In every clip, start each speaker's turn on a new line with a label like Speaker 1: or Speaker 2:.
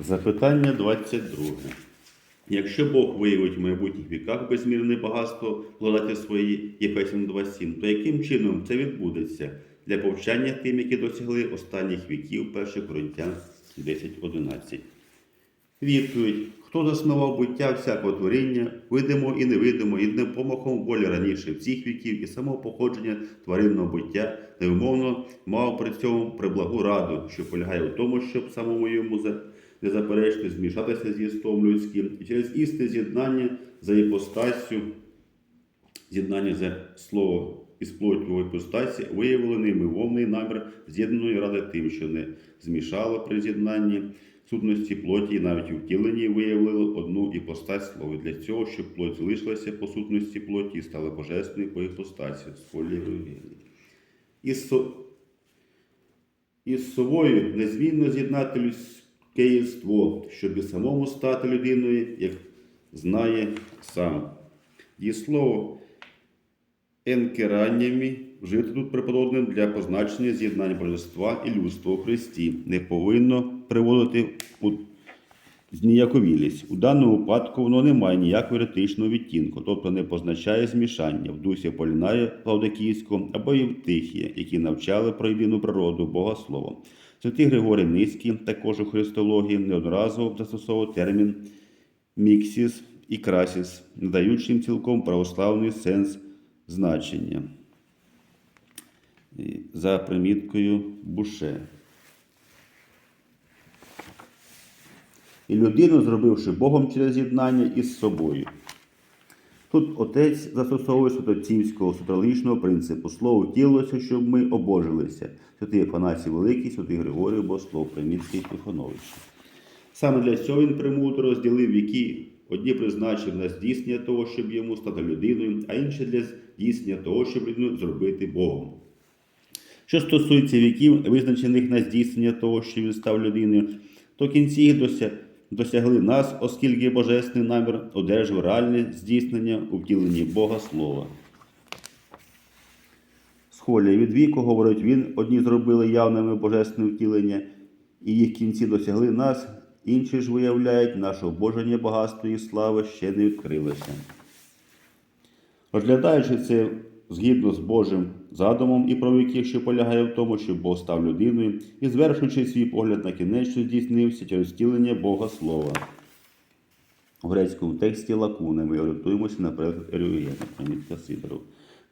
Speaker 1: Запитання 22. Якщо Бог виявить в майбутніх віках безмірне багатство благодаті своєї Єфесім 2.7, то яким чином це відбудеться для повчання тим, які досягли останніх віків 1 Коринтян 10.11? Відповідь. Хто заснував буття всякого творіння, видимо і невидимо, єдним помахом волі раніше всіх віків і самого походження тваринного буття, невимовно мав при цьому приблагу раду, що полягає в тому, щоб самому йому за незаперечно змішатися з єством людським і через істе з'єднання за іпостасю, з'єднання за слово із плоттю іпостасі, виявили ними мовний намір з'єднаної ради тим, що не змішало при з'єднанні сутності плоті і навіть у втіленні виявили одну іпостась. Слова для цього, щоб плоть залишилася по сутності плоті і стала божественною по іпостасі, Із, із собою незмінно з'єднати людське єство, щоб і самому стати людиною, як знає сам. Дієслово енкераннями вжити тут преподобним для позначення з'єднання божества і людства у Христі не повинно приводити у зніяковілість. У даному випадку воно не має ніякого еретичного відтінку, тобто не позначає змішання в дусі Полінарія Лаудикійського або Євтихія, які навчали про єдину природу Бога Словом. Святий Григорій Низький, також у христології, неодноразово застосовував термін міксіс і красіс, надаючи їм цілком православний сенс значення за приміткою Буше. І людину, зробивши Богом через єднання із собою. Тут отець застосовує святоцівського сутралічного принципу. Слово втілилося, щоб ми обожилися. Святий Афанасій Великий, святий Григорій Богослов, примітки Тихоновича. Саме для цього він премудро розділив віки. Одні призначив на здійснення того, щоб йому стати людиною, а інші для здійснення того, щоб людину зробити Богом. Що стосується віків, визначених на здійснення того, що він став людиною, то кінці їх дося- досягли нас, оскільки божественний намір одержав реальне здійснення у втіленні Бога Слова. Схолі від віку, говорить він, одні зробили явними божественне втілення, і їх кінці досягли нас, інші ж виявляють, наше обоження багатство і слави ще не відкрилося. Розглядаючи це згідно з Божим задумом і про яких що полягає в тому, що Бог став людиною, і звершуючи свій погляд на кінець, здійснився через втілення Бога Слова. У грецькому тексті лакуни ми орієнтуємося на переклад Ерюгена, примітка Сидоров.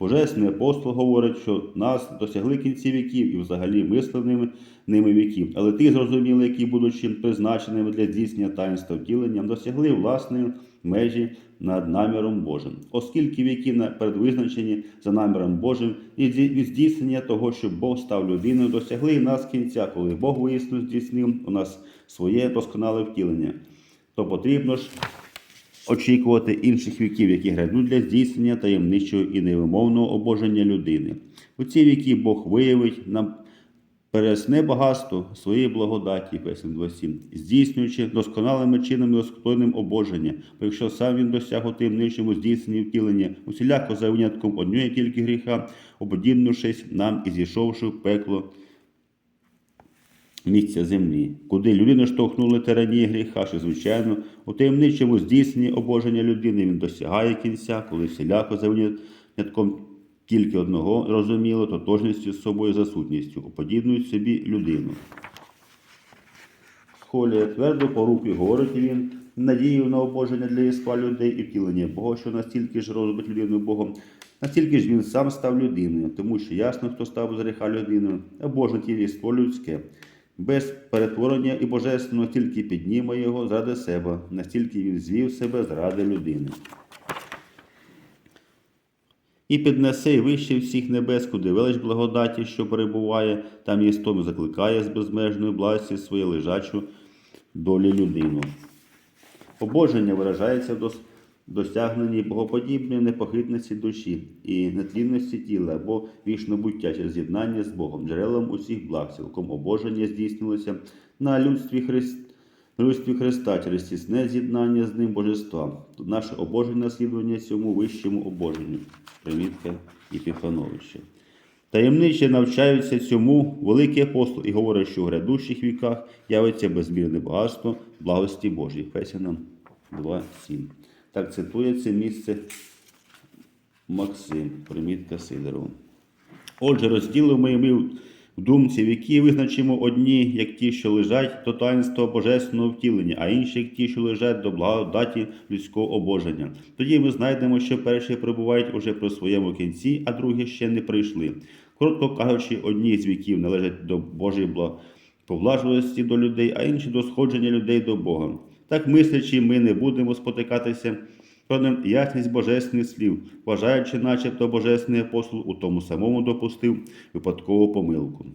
Speaker 1: Божественний апостол говорить, що нас досягли кінці віків і взагалі мисленими ними віків, але ті зрозуміли, які, будучи призначеними для здійснення таїнства втілення, досягли власної межі над наміром Божим. Оскільки віки передвизначені за наміром Божим і від здійснення того, що Бог став людиною, досягли нас кінця, коли Бог вияснив здійснив у нас своє досконале втілення, то потрібно ж очікувати інших віків, які грядуть для здійснення таємничого і невимовного обоження людини. У ці віки Бог виявить нам пересне багатство своєї благодаті, Ефесів 2.7, здійснюючи досконалими чинами достойним обоження, бо якщо сам він досяг у таємничому здійсненні втілення, усіляко за винятком однієї тільки гріха, ободіннувшись нам і зійшовши в пекло місця землі, куди людину штовхнули тиранії гріха, що, звичайно, у таємничому здійсненні обоження людини він досягає кінця, коли всіляко за винятком тільки одного розуміло, тотожністю з собою за сутністю, уподібнують собі людину. Схолія твердо по руки говорить він, надією на обоження для єства людей і втілення Бога, що настільки ж розбить людину Богом, настільки ж він сам став людиною, тому що ясно, хто став з гріха людиною, а Боже тіліство людське. Без перетворення і божественного тільки підніме його заради себе, настільки він звів себе заради людини. І піднесе вище всіх небес, куди велич благодаті, що перебуває, там єстом закликає з безмежної благості своє лежачу долі людину. Обоження виражається в досягненні богоподібної непохитності душі і нетлінності тіла або вічнобуття через з'єднання з Богом, джерелом усіх благ, цілком обоження здійснилося на людстві Христа. На Христа через тісне з'єднання з ним божества. Тут наше обоження наслідування цьому вищому обоженню. Примітка Єпіфановича. Таємниче навчаються цьому великий апостол і говорить, що в грядущих віках явиться безмірне багатство благості Божій. Фесянам 2.7. Так цитує це місце Максим, примітка Сидорова. Отже, розділимо ми в думці визначимо одні, як ті, що лежать до таїнства божественного втілення, а інші, як ті, що лежать до благодаті людського обоження. Тоді ми знайдемо, що перші перебувають уже при своєму кінці, а другі ще не прийшли. Коротко кажучи, одні з віків належать до Божої повлажливості до людей, а інші до сходження людей до Бога. Так мислячи, ми не будемо спотикатися про ясність божественних слів, вважаючи, начебто божественний апостол у тому самому допустив випадкову помилку.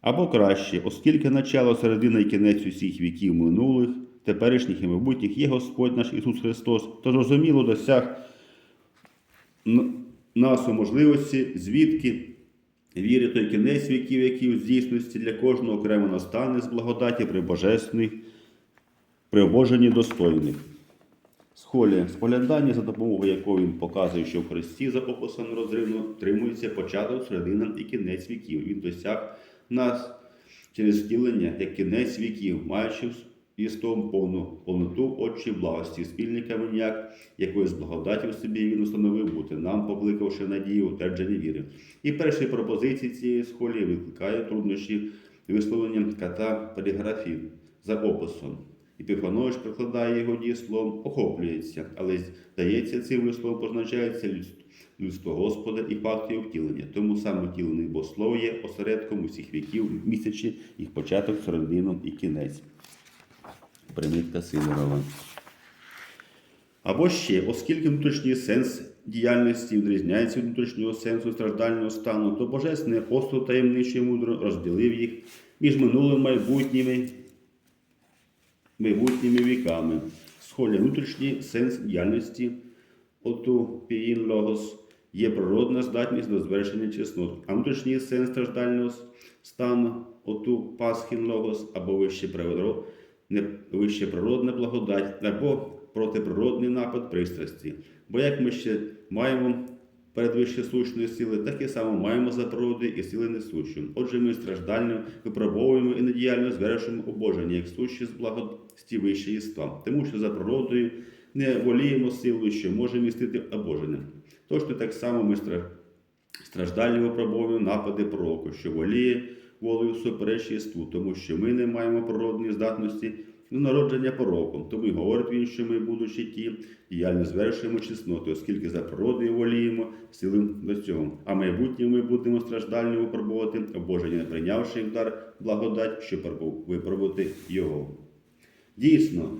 Speaker 1: Або краще, оскільки начало, середина і кінець усіх віків минулих, теперішніх і майбутніх є Господь наш Ісус Христос, то зрозуміло досяг нас у можливості, звідки віри той кінець віків, який у здійсності для кожного окремо настане з благодаті при божественних, при обоженні достойних. Схолі споглядання, за допомогою якої він показує, що в Христі за описом розривно тримується початок, середина і кінець віків. Він досяг нас через втілення, як кінець віків, маючи істом повну повноту очі благості, спільниками ніяк, якої з благодаті в собі він установив бути, нам покликавши надію, утвердження віри. І перші пропозиції цієї схолі викликає труднощі висловлення ката поліграфії за описом. І Піфанович прикладає його дієсловом, охоплюється, але здається, цим висловом позначається людство, Господа і факти його втілення. Тому саме втілений богослов є осередком усіх віків, місячі їх початок, середину і кінець. Примітка Сидорова. Або ще, оскільки внутрішній сенс діяльності відрізняється від внутрішнього сенсу страждального стану, то Божественний апостол таємниче мудро розділив їх між минулим майбутніми майбутніми віками. Схолі внутрішній сенс діяльності оту піїн логос є природна здатність до звершення чеснот, а внутрішній сенс страждального стану оту пасхін логос або вище природне, не вище природна благодать, або протиприродний напад пристрасті. Бо як ми ще маємо передвище сущої сили, так і само маємо за природи і сили несущу. Отже, ми страждально випробовуємо і недіяльно звершуємо обоження, як сущі з благості вище єства, тому що за природою не воліємо силою, що може містити обоження. Точно так само ми стра- страждально випробовуємо напади пророку, що воліє волею супереч єству, тому що ми не маємо природної здатності народження пороком. Тому й говорить він, що ми, будучи ті, діяльно звершуємо чесноти, оскільки за природою воліємо сили до цього. А майбутнє ми будемо страждально випробувати, обоження не прийнявши в дар благодать, щоб випробувати його. Дійсно,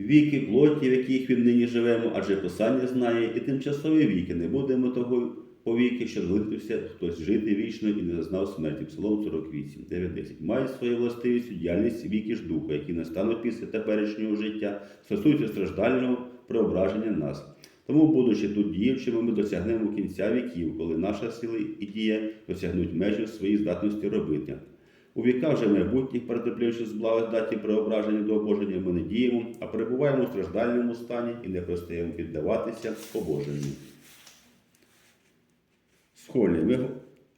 Speaker 1: віки плоті, в яких він нині живемо, адже Писання знає, і тимчасові віки не будемо того повіки, що залишився хтось жити вічно і не зазнав смерті. Псалом 48, 9-10. Мають свою властивість діяльність віки ж духа, які настануть після теперішнього життя, стосуються страждального преображення нас. Тому, будучи тут діючими, ми досягнемо кінця віків, коли наша сила і дія досягнуть межі своєї здатності робити. У віках же майбутніх, перетерпівши з благодаті преображення до обоження, ми не діємо, а перебуваємо у страждальному стані і не перестаємо піддаватися обоженню. Схолі,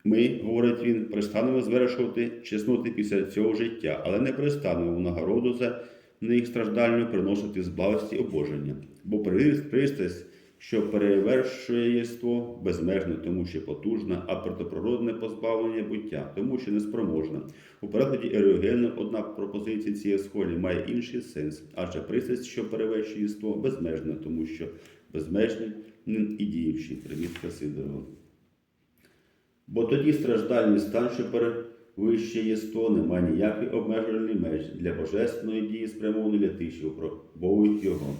Speaker 1: ми, говорить він, перестанемо звершувати чесноти після цього життя, але не перестанемо в нагороду за них страждально приносити з благості обоження. Бо при- пристрасть, що перевершує єство, безмежне, тому що потужна, а протиприродне позбавлення буття, тому що неспроможна. У перекладі Еріогена одна пропозиція цієї схолі має інший сенс, адже пристрасть, що перевершує єство, безмежна, тому що безмежний і діючий. Примітка Сидорова. Бо тоді страждальний стан, що перевищує єство, немає ніякої обмежувальної межі для божественної дії, спрямованої для тих, що випробовують його.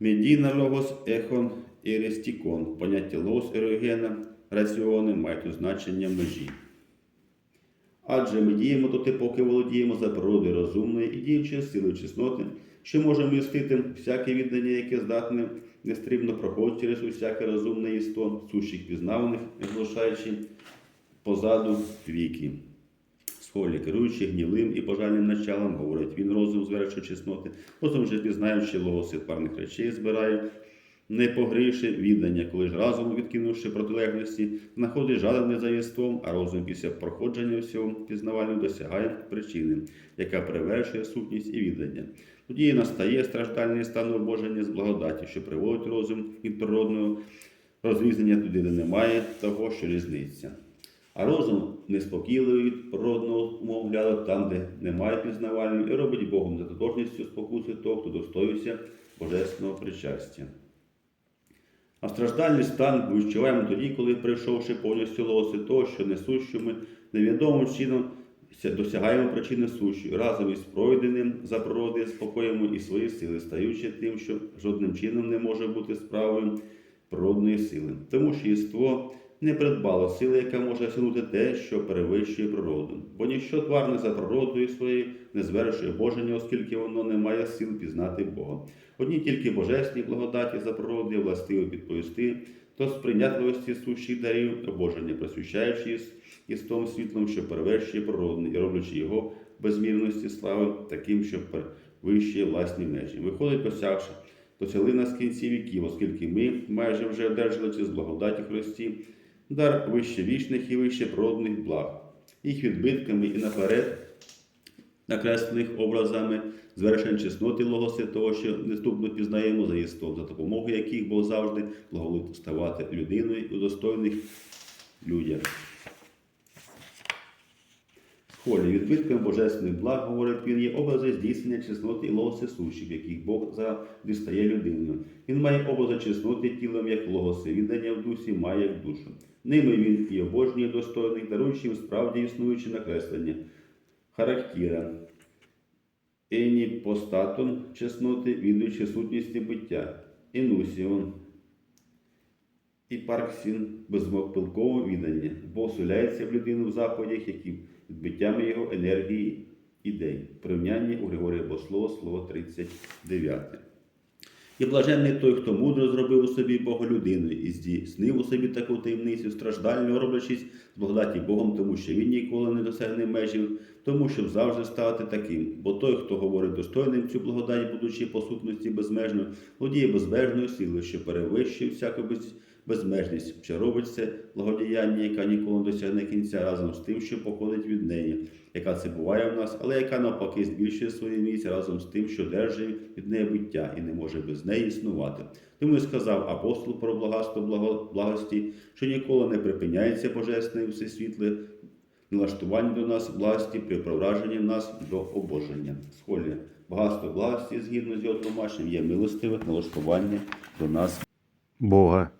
Speaker 1: Медіна логос ехон і рестікон. Поняття логос ерогена раціони мають значення межі. Адже ми діємо доти, поки володіємо за природою розумної і діючої силою чесноти, що може містити всяке віддання, яке здатне нестрібно проходити через усяке розумне істо, сущих пізнаваних, не залишаючи позаду віки. Схолі, керуючи гнілим і пожальним началом, говорить він розум звершує чесноти, потім вже пізнаючи логоси парних речей, збирає не погріши віддання, коли ж разом, відкинувши протилежності, знаходить жадане за єством, а розум після проходження всього пізнавального досягає причини, яка перевершує сутність і віддання. Тоді настає страждальний стан обоження з благодаті, що приводить розум від природного розрізнення туди, де немає того, що різниця. А розум неспокійливий від природного умовляду, там, де немає пізнавального, і робить Богом за тотожністю спокуси того, хто достоївся божественного причастя. А страждальний стан ми відчуваємо тоді, коли, прийшовши повністю лоси того, що несущими, невідомим чином досягаємо причини сущої, разом із пройденим за природи спокоїмо і свої сили, стаючи тим, що жодним чином не може бути справою природної сили. Тому що єство не придбало сили, яка може осягнути те, що перевищує природу. Бо ніщо тварне за природою своєю не звершує боження, оскільки воно не має сил пізнати Бога. Одні тільки божественні благодаті за природою властиво підповісти, то сприйнятливості сущих дарів обоження, просвіщаючи із тому світлом, що перевершує природне, і роблячи його безмірності слави таким, що перевищує власні межі. Виходить, досягши, досягли нас кінці віків, оскільки ми майже вже одержали через благодаті Христі дар вище вічних і вище природних благ, їх відбитками і наперед накреслених образами звершень чесноти Лого Святого, що неступно пізнаємо за єством, за допомогою яких Бог завжди благоволить ставати людиною у достойних людях. Холі відбитками божественних благ, говорить він, є образи здійснення чесноти і логоси сущих, яких Бог дістає людиною. Він має образи чесноти тілом, як логоси, віддання в дусі має як душу. Ними він і обожнює достойних, даруючи їм справді існуючі накреслення, характіра, еніпостатон чесноти, відуючи сутністі буття, інусіон, і парксін безмопилкового віддання, бо вселяється в людину в заходях, які відбиттями його енергії ідей. Порівняння у Григорія Бослова, слово 39. І блаженний той, хто мудро зробив у собі Бога людиною і здійснив у собі таку таємницю, страждально роблячись з благодаті Богом, тому що він ніколи не досягне межів, тому щоб завжди ставати таким. Бо той, хто говорить достойним цю благодать, будучи по сутності безмежно, володіє безмежною силою, що перевищує всяку безмежність, що робить це благодіяння, яка ніколи не досягне кінця разом з тим, що походить від неї, яка це буває в нас, але яка навпаки збільшує своє місце разом з тим, що держить від неї буття і не може без неї існувати. Тому і сказав апостол про благоство благо, благості, що ніколи не припиняється божественне всесвітле налаштування до нас власті при провраженні нас до обоження. Схолі багатство власті згідно з його тлумаченням є милостиве налаштування до нас
Speaker 2: Бога.